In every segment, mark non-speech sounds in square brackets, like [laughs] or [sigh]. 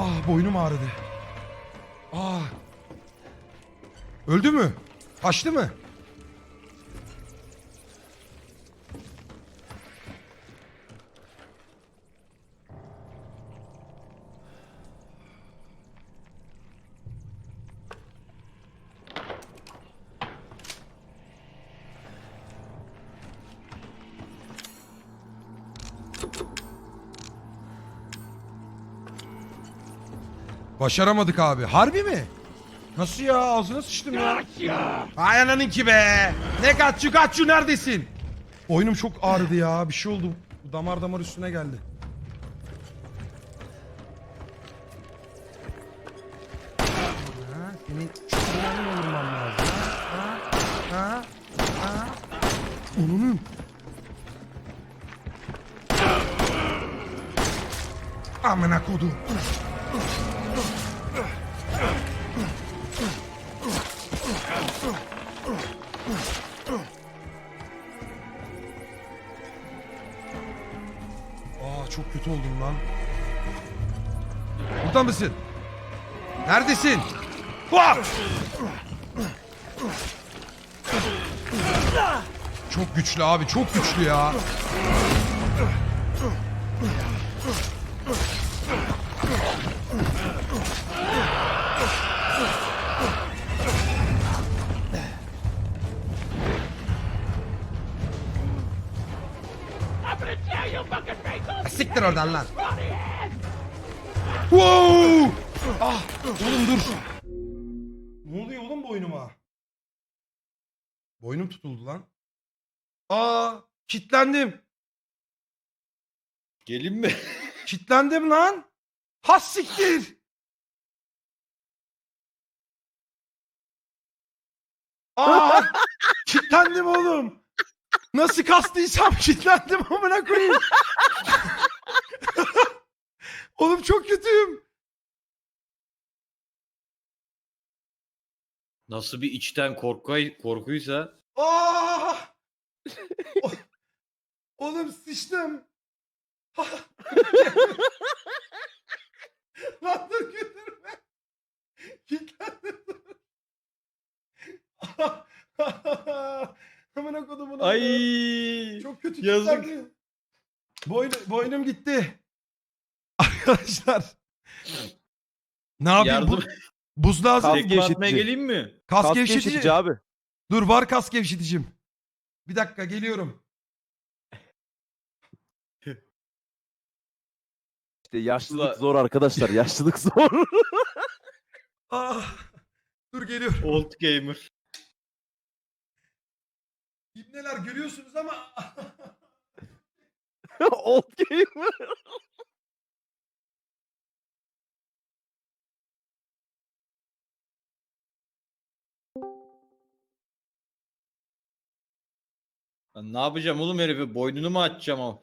Ah boynum ağrıdı. Ah. Öldü mü? Kaçtı mı? Başaramadık abi. Harbi mi? Nasıl ya? Ağzına sıçtım ya. Ay ananınki be. Ne kaççı kaççı neredesin? Boynum çok ağrıdı ya. Bir şey oldu. Damar damar üstüne geldi. Ha, senin şuradan vurmam lazım. Ha? Ha? Ha? Onun. Amına kodum. Kötü oldum lan. Burada mısın? Neredesin? Vah! Çok güçlü abi, çok güçlü ya. Siktir oradan lan. Wow! Ah, oğlum dur. Ne oluyor oğlum boynuma? Boynum tutuldu lan. Aa, kitlendim. Gelin mi? Kitlendim lan. Has siktir. Aa, kitlendim oğlum. Nasıl kastıysam kitlendim amına koyayım. Oğlum çok kötüyüm. Nasıl bir içten korkay korkuysa Aa! O- Oğlum sıçtım. [laughs] Lan dur götürme. Kilitlendim. Amına kodumun. ay Çok kötü yazık. kilitlendi. Boynu, boynum gitti. Arkadaşlar. Ne yapayım? yardım Bu, buz lazım. Kas gevşetici. geleyim mi? Kas, Kas gevşetici. gevşetici abi. Dur var kas gevşeticim. Bir dakika geliyorum. İşte yaşlılık zor arkadaşlar. Yaşlılık [laughs] zor. Ah, dur geliyorum. Old gamer. İbneler görüyorsunuz ama [laughs] Old gamer. Ben ne yapacağım oğlum herifi? Boynunu mu açacağım o?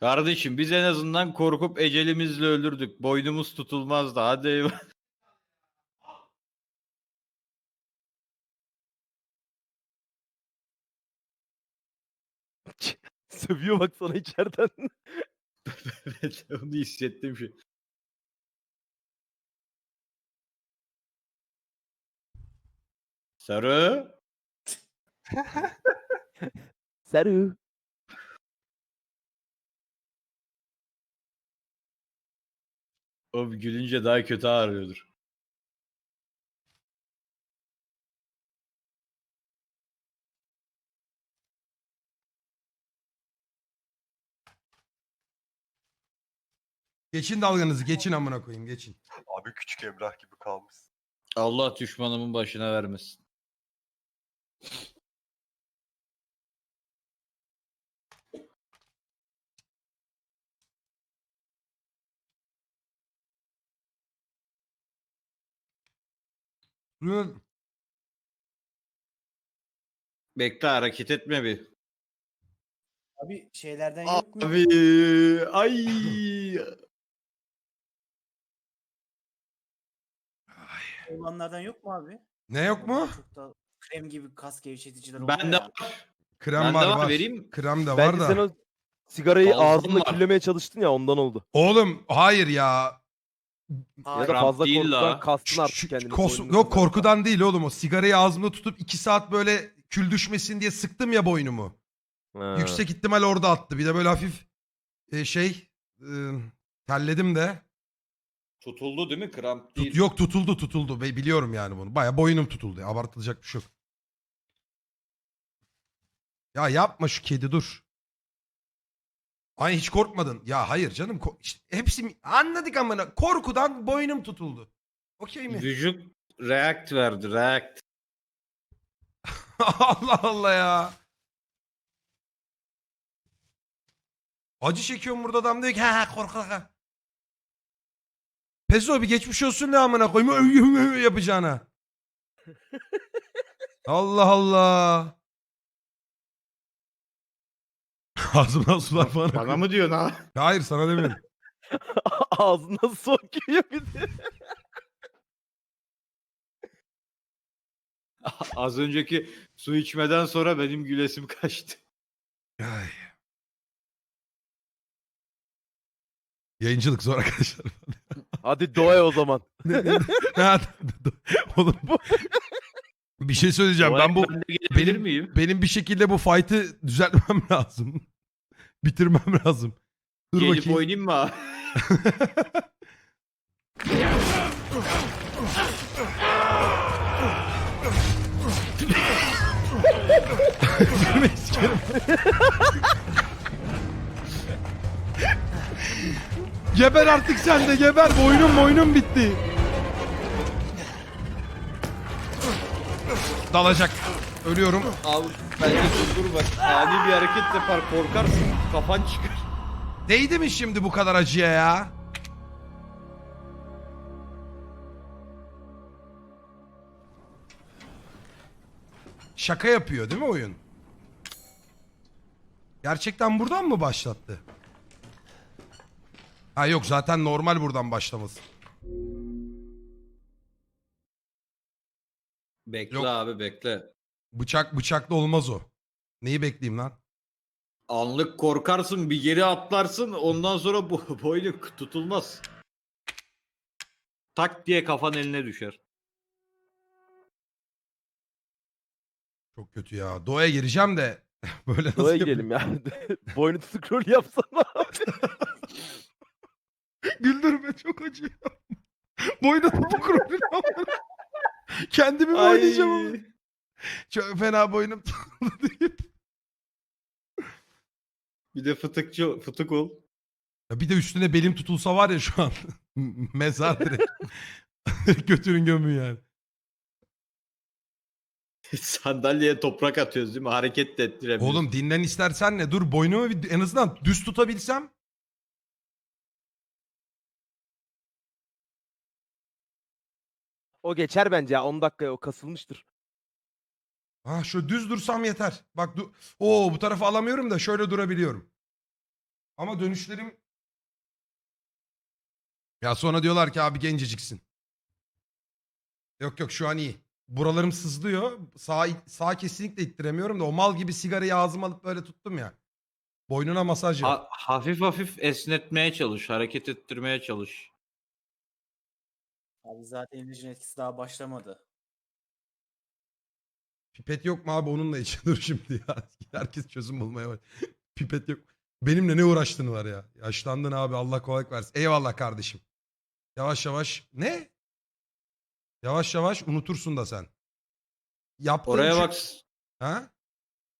Kardeşim biz en azından korkup ecelimizle öldürdük. Boynumuz tutulmazdı. Hadi eyvallah. Sövüyor bak sana içeriden. [laughs] Evet, Onu hissettim şu. Sarı. [laughs] Serü. O gülünce daha kötü ağrıyordur. Geçin dalganızı geçin amına koyayım geçin. Abi küçük Emrah gibi kalmış. Allah düşmanımın başına vermesin. Dur. Bekle hareket etme bir. Abi şeylerden yok mu? Abi ay Olanlardan yok mu abi? Ne yok mu? Çok da krem gibi kas gevşeticiler oluyor ya. var. Krem Bende var var, var. vereyim. Krem de var Bence da. sen o sigarayı Fazla ağzında var. küllemeye çalıştın ya ondan oldu. Oğlum hayır ya. Ya Hayır. da fazla değil korkudan la. kastın Şu- artık şu- kendini. kos- boynunu yok korkudan değil oğlum o. Sigarayı ağzımda tutup iki saat böyle kül düşmesin diye sıktım ya boynumu. Ha. Yüksek ihtimal orada attı. Bir de böyle hafif e, şey e, terledim de. Tutuldu değil mi? Kramp Tut, değil. yok tutuldu tutuldu. Be- Biliyorum yani bunu. Baya boynum tutuldu. Abartılacak bir şey yok. Ya yapma şu kedi dur. Ay hiç korkmadın. Ya hayır canım. ko- işte hepsi mi- anladık amına. Korkudan boynum tutuldu. Okey mi? Vücut react verdi. React. [laughs] Allah Allah ya. Acı çekiyorum burada adam diyor ki ha ha korkak ha. Peso bir geçmiş olsun ne amına koyayım yapacağına. Allah Allah. [laughs] Ağzımdan sular falan Bana mı diyorsun ha? Hayır sana demiyorum. [laughs] Ağzına sokuyor bir de. [laughs] Az önceki su içmeden sonra benim gülesim kaçtı. Ay. Yayıncılık zor arkadaşlar. [laughs] Hadi doğaya o zaman. [laughs] Ha, [laughs] Oğlum bu... bir şey söyleyeceğim. Ben bu benim- miyim? benim bir şekilde bu fight'ı düzeltmem lazım. Bitirmem lazım. Dur Gelip bakayım. oynayayım mı abi? Sikerim. Geber artık sen de geber. Boynum boynum bitti. Dalacak. Ölüyorum. Abi bence dur bak. Ani bir hareket yapar korkarsın. Kafan çıkar. Değdi mi şimdi bu kadar acıya ya? Şaka yapıyor değil mi oyun? Gerçekten buradan mı başlattı? Ha yok zaten normal buradan başlaması. Bekle Yok. abi bekle. Bıçak bıçaklı olmaz o. Neyi bekleyeyim lan? Anlık korkarsın bir geri atlarsın ondan sonra bu [laughs] boynun tutulmaz. Tak diye kafan eline düşer. Çok kötü ya. Doğaya gireceğim de [laughs] böyle nasıl Doğaya yapayım? gidelim ya. [laughs] Boynu tutuk rol yapsana. [laughs] Güldürme çok acıyor. Boynu topuk rolü ama. Kendimi mi Ay. oynayacağım ama. Çok fena boynum [laughs] tutuldu deyip. Bir de fıtıkçı fıtık ol. Ya bir de üstüne belim tutulsa var ya şu an. [laughs] Mezar direkt. Götürün gömün yani. Sandalyeye toprak atıyoruz değil mi? Hareket de ettiremiyoruz. Oğlum dinlen istersen ne? Dur boynumu bir, en azından düz tutabilsem. O geçer bence ya 10 dakikaya o kasılmıştır. Ha şöyle düz dursam yeter. Bak du Oo bu tarafa alamıyorum da şöyle durabiliyorum. Ama dönüşlerim Ya sonra diyorlar ki abi genceciksin. Yok yok şu an iyi. Buralarım sızlıyor. Sağ sağ kesinlikle ittiremiyorum da o mal gibi sigarayı ağzıma alıp böyle tuttum ya. Boynuna masaj yap. Ha- hafif hafif esnetmeye çalış, hareket ettirmeye çalış. Abi zaten illüzyon etkisi daha başlamadı. Pipet yok mu abi onunla için [laughs] dur şimdi ya. Herkes çözüm bulmaya bak. [laughs] Pipet yok. Benimle ne uğraştın var ya. Yaşlandın abi Allah kolaylık versin. Eyvallah kardeşim. Yavaş yavaş. Ne? Yavaş yavaş unutursun da sen. Yaptığın Oraya şey- bak Ha?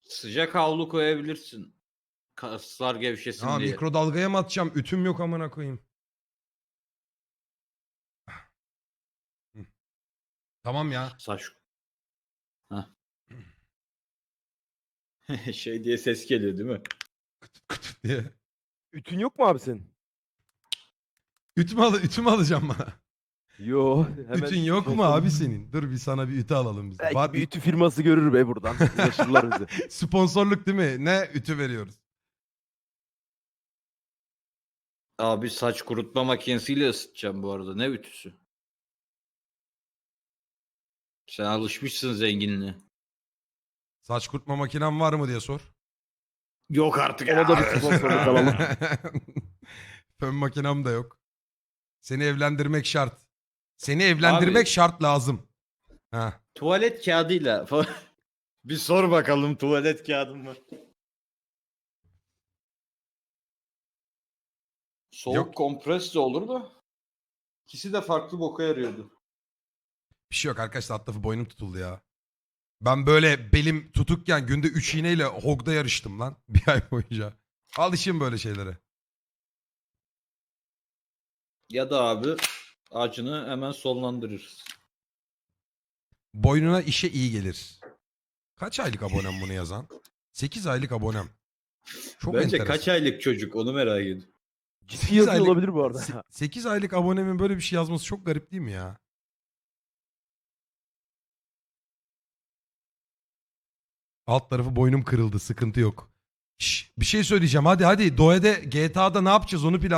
sıcak havlu koyabilirsin. Kaslar gevşesin Ya diye. mikrodalgaya mı atacağım? Ütüm yok amına koyayım. Tamam ya. Saç. Hah. [laughs] şey diye ses geliyor değil mi? Kıt diye. Ütün yok mu abi senin? Ütümü, al ütümü alacağım bana. Yo. [laughs] Hemen Ütün yok mu abi senin? Dur bir sana bir ütü alalım biz. Belki Var- bir ütü firması görür be buradan. Ulaşırlar bize. [laughs] Sponsorluk değil mi? Ne ütü veriyoruz? Abi saç kurutma makinesiyle ısıtacağım bu arada. Ne ütüsü? Sen alışmışsın zenginliğe. Saç kurutma makinem var mı diye sor. Yok artık. Ona da bir sponsorluk alalım. [laughs] [laughs] Fön makinem de yok. Seni evlendirmek şart. Seni evlendirmek Abi- şart lazım. Ha. Tuvalet kağıdıyla falan. [laughs] bir sor bakalım tuvalet kağıdın mı? Soğuk Yok. kompres de olur da. İkisi de farklı boka yarıyordu. Bir şey yok arkadaşlar alt tarafı boynum tutuldu ya. Ben böyle belim tutukken günde 3 iğneyle hogda yarıştım lan. [laughs] Bir ay boyunca. Alışayım böyle şeylere. Ya da abi acını hemen sonlandırırız. Boynuna işe iyi gelir. Kaç aylık abonem bunu yazan? 8 aylık abonem. Çok Bence enteresan. kaç aylık çocuk onu merak ediyorum. Ciddi Sekiz yazıyor aylık- olabilir bu arada. Se- 8 aylık abonemin böyle bir şey yazması çok garip değil mi ya? Alt tarafı boynum kırıldı. Sıkıntı yok. Şş, bir şey söyleyeceğim. Hadi hadi. Doe'de GTA'da ne yapacağız onu plan